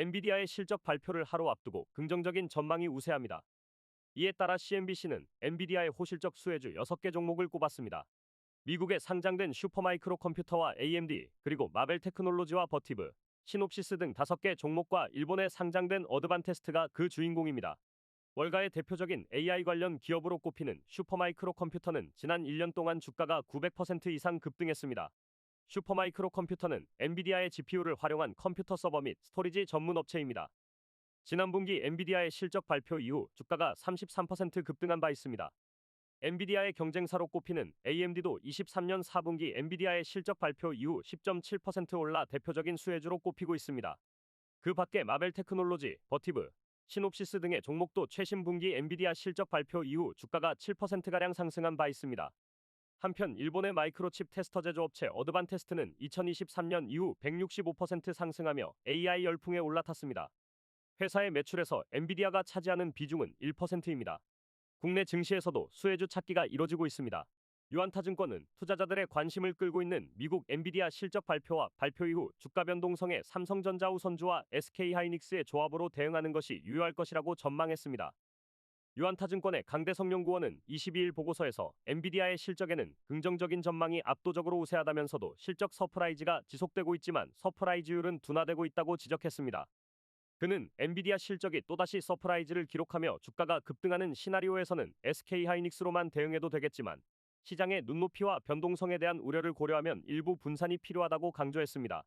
엔비디아의 실적 발표를 하루 앞두고 긍정적인 전망이 우세합니다. 이에 따라 CNBC는 엔비디아의 호실적 수혜주 6개 종목을 꼽았습니다. 미국에 상장된 슈퍼마이크로 컴퓨터와 AMD, 그리고 마벨 테크놀로지와 버티브, 시놉시스 등 5개 종목과 일본에 상장된 어드반테스트가 그 주인공입니다. 월가의 대표적인 AI 관련 기업으로 꼽히는 슈퍼마이크로 컴퓨터는 지난 1년 동안 주가가 900% 이상 급등했습니다. 슈퍼마이크로 컴퓨터는 엔비디아의 GPU를 활용한 컴퓨터 서버 및 스토리지 전문 업체입니다. 지난 분기 엔비디아의 실적 발표 이후 주가가 33% 급등한 바 있습니다. 엔비디아의 경쟁사로 꼽히는 AMD도 23년 4분기 엔비디아의 실적 발표 이후 10.7% 올라 대표적인 수혜주로 꼽히고 있습니다. 그 밖에 마벨 테크놀로지, 버티브, 시놉시스 등의 종목도 최신 분기 엔비디아 실적 발표 이후 주가가 7%가량 상승한 바 있습니다. 한편 일본의 마이크로칩 테스터 제조업체 어드반테스트는 2023년 이후 165% 상승하며 AI 열풍에 올라탔습니다. 회사의 매출에서 엔비디아가 차지하는 비중은 1%입니다. 국내 증시에서도 수혜주 찾기가 이뤄지고 있습니다. 유한타증권은 투자자들의 관심을 끌고 있는 미국 엔비디아 실적 발표와 발표 이후 주가 변동성에 삼성전자 우선주와 SK하이닉스의 조합으로 대응하는 것이 유효할 것이라고 전망했습니다. 유한타증권의 강대성 연구원은 22일 보고서에서 엔비디아의 실적에는 긍정적인 전망이 압도적으로 우세하다면서도 실적 서프라이즈가 지속되고 있지만 서프라이즈율은 둔화되고 있다고 지적했습니다. 그는 엔비디아 실적이 또다시 서프라이즈를 기록하며 주가가 급등하는 시나리오에서는 SK하이닉스로만 대응해도 되겠지만 시장의 눈높이와 변동성에 대한 우려를 고려하면 일부 분산이 필요하다고 강조했습니다.